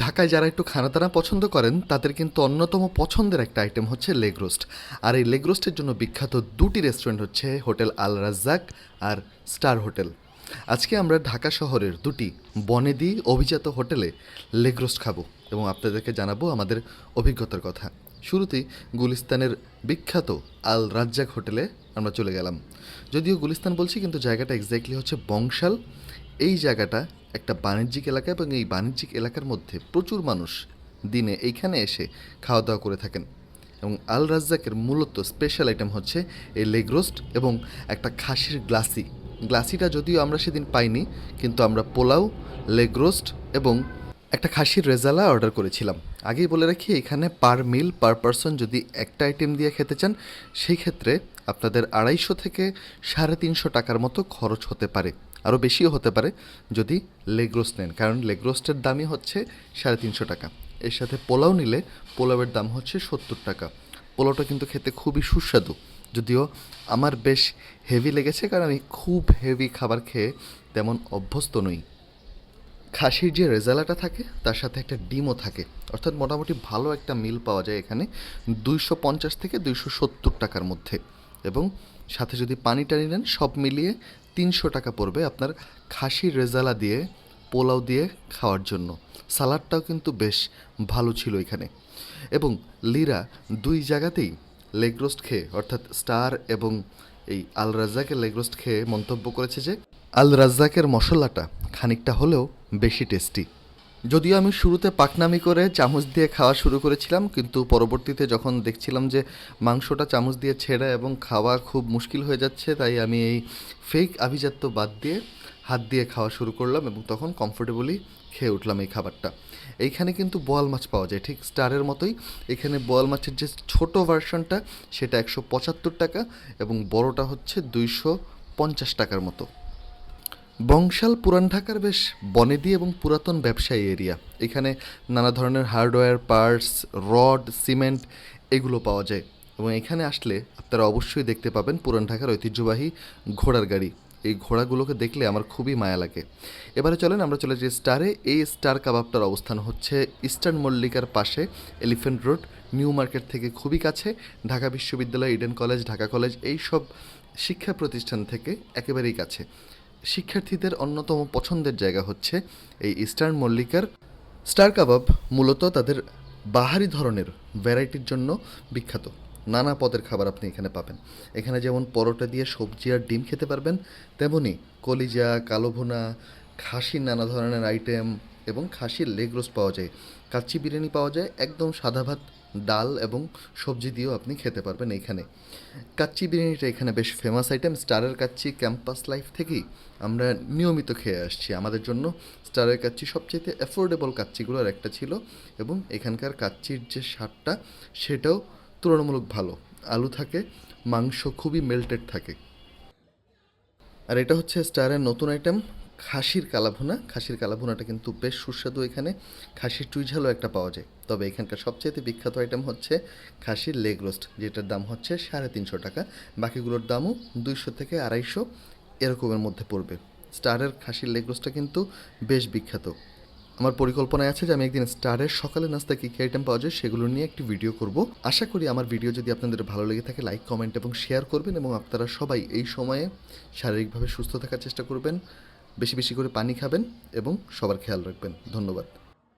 ঢাকায় যারা একটু খানাদানা পছন্দ করেন, তাদের কিন্তু অন্যতম পছন্দের একটা আইটেম হচ্ছে লেগ রোস্ট আর এই লেগ রোস্টের জন্য বিখ্যাত দুটি রেস্টুরেন্ট হচ্ছে হোটেল আল রাজ্জাক আর স্টার হোটেল। আজকে আমরা ঢাকা শহরের দুটি বনেদি অভিজাত হোটেলে লেগ রোস্ট খাব এবং আপনাদেরকে জানাব আমাদের অভিজ্ঞতার কথা। শুরুতেই গুলিস্তানের বিখ্যাত আল রাজ্জাক হোটেলে আমরা চলে গেলাম। যদিও গুলিস্তান বলছি, কিন্তু জায়গাটা এক্স্যাক্টলি হচ্ছে বংশাল। এই জায়গাটা একটা বাণিজ্যিক এলাকা এবং এই বাণিজ্যিক এলাকার মধ্যে প্রচুর মানুষ দিনে এইখানে এসে খাওয়া দাওয়া করে থাকেন। এবং আল রাজ্জাকের মূলত স্পেশাল আইটেম হচ্ছে এই লেগ রোস্ট এবং একটা খাসির গ্লাসি। গ্লাসিটা যদিও আমরা সেদিন পাইনি, কিন্তু আমরা পোলাও লেগ রোস্ট এবং একটা খাসির রেজালা অর্ডার করেছিলাম। আগেই বলে রাখি, এখানে পার মিল পার পারসন যদি একটা আইটেম দিয়ে খেতে চান, সেই ক্ষেত্রে আপনাদের আড়াইশো থেকে সাড়ে তিনশো টাকার মতো খরচ হতে পারে। আরও বেশিও হতে পারে যদি লেগ রোস্ট নেন। কারণ লেগ রোস্টের দামই হচ্ছে সাড়ে তিনশো টাকা। এর সাথে পোলাও নিলে পোলাওয়ের দাম হচ্ছে সত্তর টাকা। পোলাওটা কিন্তু খেতে খুবই সুস্বাদু। যদিও আমার বেশ হেভি লেগেছে কারণ আমি খুব হেভি খাবার খেয়ে তেমন অভ্যস্ত নই। খাসির যে রেজালাটা থাকে, তার সাথে একটা ডিমও থাকে। অর্থাৎ মোটামুটি ভালো একটা মিল পাওয়া যায় এখানে দুইশো পঞ্চাশ থেকে দুইশো সত্তর টাকার মধ্যে। এবং সাথে যদি পানি টানি নেন, সব মিলিয়ে তিনশো টাকা পড়বে আপনার খাসির রেজালা দিয়ে, পোলাও দিয়ে খাওয়ার জন্য। সালাডটাও কিন্তু বেশ ভালো ছিল এখানে। এবং লিরা দুই জায়গাতেই লেগ রোস্ট খেয়ে, অর্থাৎ স্টার এবং এই আল রাজ্জাকের লেগ রোস্ট খেয়ে মন্তব্য করেছে যে, আল রাজ্জাকের মশলাটা খানিকটা হলেও বেশি টেস্টি। যদিও আমি শুরুতে পাকনামি করে চামচ দিয়ে খাওয়া শুরু করেছিলাম, কিন্তু পরবর্তীতে যখন দেখছিলাম যে মাংসটা চামচ দিয়ে ছেঁড়া এবং খাওয়া খুব মুশকিল হয়ে যাচ্ছে, তাই আমি এই ফেক আভিজাত্য বাদ দিয়ে হাত দিয়ে খাওয়া শুরু করলাম এবং তখন কমফোর্টেবলি খেয়ে উঠলাম এই খাবারটা। এইখানে কিন্তু বোয়াল মাছ পাওয়া যায়, ঠিক স্টারের মতোই। এখানে বোয়াল মাছের যে ছোট ভার্সনটা সেটা একশো পঁচাত্তর টাকা এবং বড়টা হচ্ছে দুইশো পঞ্চাশ টাকার মতো। বংশাল পুরান ঢাকার বেশ বনেদি এবং পুরাতন ব্যবসায়ী এরিয়া। এখানে নানা ধরনের হার্ডওয়্যার, পার্টস, রড, সিমেন্ট এগুলো পাওয়া যায় এবং এখানে আসলে আপনারা অবশ্যই দেখতে পাবেন পুরান ঢাকার ঐতিহ্যবাহী ঘোড়ার গাড়ি। এই ঘোড়াগুলোকে দেখলে আমার খুবই মায়া লাগে। এবারে চলেন আমরা চলে যাই স্টারে। এই স্টার কাবাবটার অবস্থান হচ্ছে ইস্টার্ন মল্লিকার পাশে এলিফেন্ট রোড, নিউ মার্কেট থেকে খুবই কাছে, ঢাকা বিশ্ববিদ্যালয়, ইডেন কলেজ, ঢাকা কলেজ এই সব শিক্ষা প্রতিষ্ঠান থেকে একেবারেই কাছে। শিক্ষার্থীদের অন্যতম পছন্দের জায়গা হচ্ছে এই ইস্টার্ন মল্লিকার স্টার কাবাব, মূলত তাদের বাহারি ধরনের ভ্যারাইটির জন্য বিখ্যাত। নানা পদের খাবার আপনি এখানে পাবেন। এখানে যেমন পরোটা দিয়ে সবজি আর ডিম খেতে পারবেন, তেমনি কলিজা, কালো ভুনা, খাসির নানা ধরনের আইটেম এবং খাসির লেগ রোস্ট পাওয়া যায়। কাচ্চি বিরিয়ানি পাওয়া যায়, একদম সাদা ভাত ডাল এবং সবজি দিয়েও আপনি খেতে পারবেন এইখানে। কাচ্চি বিরিয়ানিটা এখানে বেশ ফেমাস আইটেম স্টারের কাচ্চি, ক্যাম্পাস লাইফ থেকেই আমরা নিয়মিত খেয়ে আসছি। আমাদের জন্য স্টারের কাচ্চি সবচেয়ে অ্যাফোর্ডেবল কাচ্চিগুলোর একটা ছিল এবং এখানকার কাচ্চির যে স্বাদটা, সেটাও তুলনামূলক ভালো। আলু থাকে, মাংস খুবই মেল্টেড থাকে। আর এটা হচ্ছে স্টারের নতুন আইটেম খাসির কালাভুনা, খাসির কালাভুনাটা কিন্তু বেশ সুস্বাদু এখানে। খাসির চুইঝালও একটা পাওয়া যায়। তবে এখানকার সবচেয়ে বিখ্যাত আইটেম হচ্ছে খাসির লেগ রোস্ট যেটার দাম হচ্ছে সাড়ে তিনশো টাকা। বাকিগুলোর দামও দুইশো থেকে আড়াইশো এরকমের মধ্যে পড়বে। স্টারের খাসির লেগ রোস্টটা কিন্তু বেশ বিখ্যাত। আমার পরিকল্পনায় আছে যে আমি একদিন স্টারের সকালে নাস্তা কী কী আইটেম পাওয়া যায় সেগুলো নিয়ে একটি ভিডিও করব। আশা করি আমার ভিডিও যদি আপনাদের ভালো লেগে থাকে লাইক কমেন্ট এবং শেয়ার করবেন এবং আপনারা সবাই এই সময়ে শারীরিকভাবে সুস্থ থাকার চেষ্টা করবেন। বেশি বেশি করে পানি খাবেন এবং সবার খেয়াল রাখবেন। ধন্যবাদ।